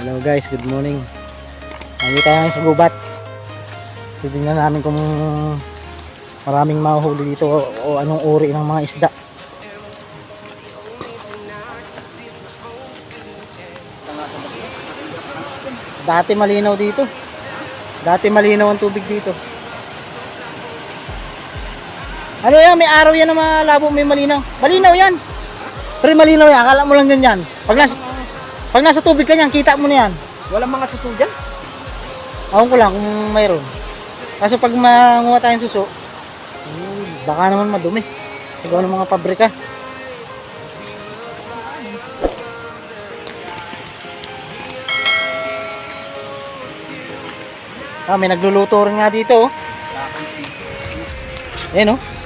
Hello guys, good morning. Nandito tayo ngayon sa gubat. Titignan namin kung maraming mahuhuli dito o, o anong uri ng mga isda. Dati malinaw dito. Dati malinaw ang tubig dito. Ano yan? May araw yan na malabo, may malinaw. Malinaw yan. Pero malinaw yan. Akala mo lang ganyan. Pag nasa, pag nasa tubig ka niyan, kita mo na yan. Walang mga suso dyan. Awan ko lang kung mayroon. Kaso pag manguha tayong suso, hmm, baka naman madumi. Siguro ng mga pabrika. Ah, may nagluluto rin nga dito. Oh. Ayan oh.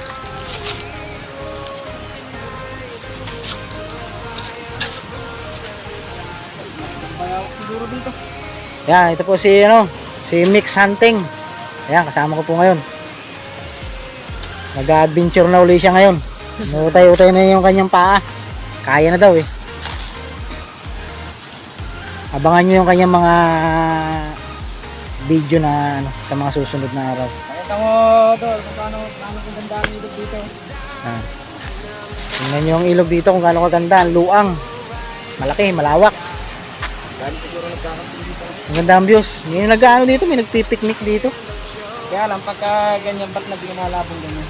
Siguro dito. Yan, ito po si ano, si Mix Hunting. Ayan, kasama ko po ngayon. Nag-adventure na uli siya ngayon. Utay-utay na yung kanyang paa. Kaya na daw eh. Abangan niyo yung kanyang mga video na ano, sa mga susunod na araw. Pakita mo, Tol, kung paano, paano kung ganda ang ilog dito. Ah. Tingnan niyo yung ilog dito kung gaano kaganda. Ang luang. Malaki, malawak. Dahil siguro. Ang ganda ang views. May nag-ano dito, may nagpipiknik dito. Kaya lang, pagka ganyan, ba't na lumalabong ganyan?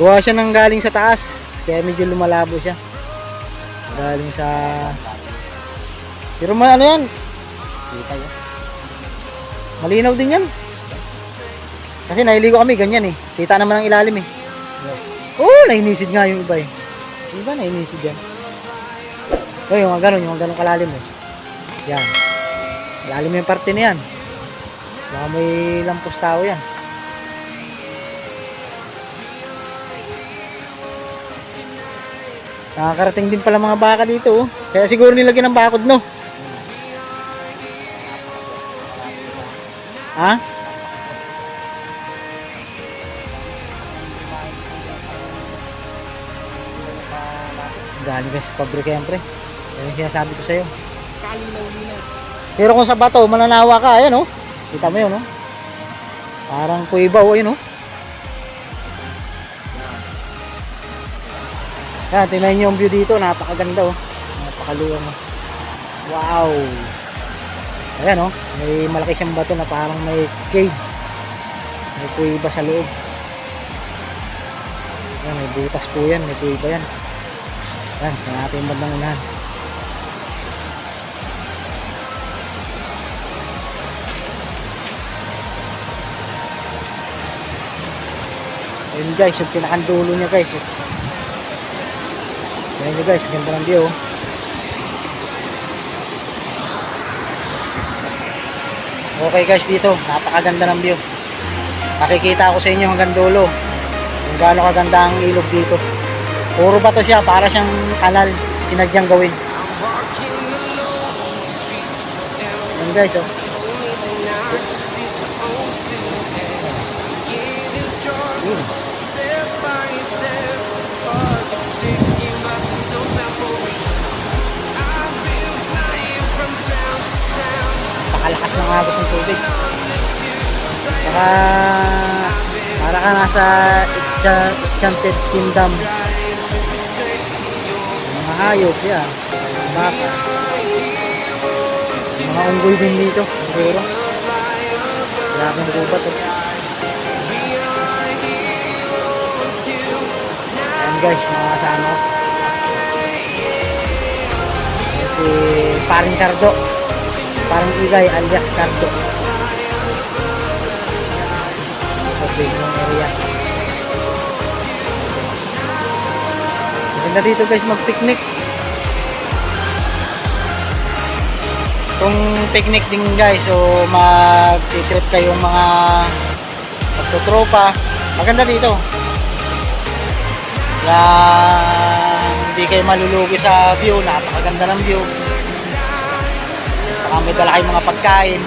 Gawa siya ng galing sa taas, kaya medyo lumalabo siya. Galing sa... Pero man ano yan, Kita yun. malinaw din yan. Kasi nahiligo kami, ganyan eh. Kita naman ang ilalim eh. Oo, oh, nainisid nga yung iba eh. Iba nainisid yan. O, yung mga ganun, yung mga ganun kalalim eh. Yan. Malalim yung parte na yan. Baka may lampos tao yan. Nakakarating din pala mga baka dito oh. Kaya siguro nilagyan ng bakod no. Ha? Galing ka sa pabrika yan pre. Yan yung sinasabi ko sa'yo. Kalinaw-linaw. Pero kung sa bato, mananawa ka, ayan oh. Kita mo yun oh. Parang kuibaw, ayun oh. Yan, tingnan niyo yung view dito, napakaganda oh. Napakaluwang oh. Wow! Ayan oh, may malaki siyang bato na parang may cave. May kuiba sa loob. Ayan, may butas po yan, may kuiba yan. Ayan, tingnan natin yung bandang unahan. Ayun guys, yung pinakandulo niya guys. Ayan nyo guys, ganda ng view. Okay guys dito, napakaganda ng view. Nakikita ko sa inyo hanggang dulo. Kung gaano kaganda ang ilog dito. Puro bato siya, para siyang kanal. Sinadyang gawin. Ayan guys oh. Napakalakas ng tubig. Saka para ka nasa Encha- Enchanted Kingdom. Mga hayop yan. Mga baka. Mga unggoy din dito. Siguro. Grabe ng gubat. Oh. Ayan guys, mga kasama ko. Si Paring Cardo. Parang Igay alias Cardo. Sa big ng area. Maganda dito guys mag-picnic. Kung picnic din guys o mag-trip kayong mga magtutropa, maganda dito. Yan, hindi kayo malulugi sa view, napakaganda ng view. Saka may dala kayong mga pagkain.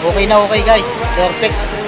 Okay na okay guys, perfect.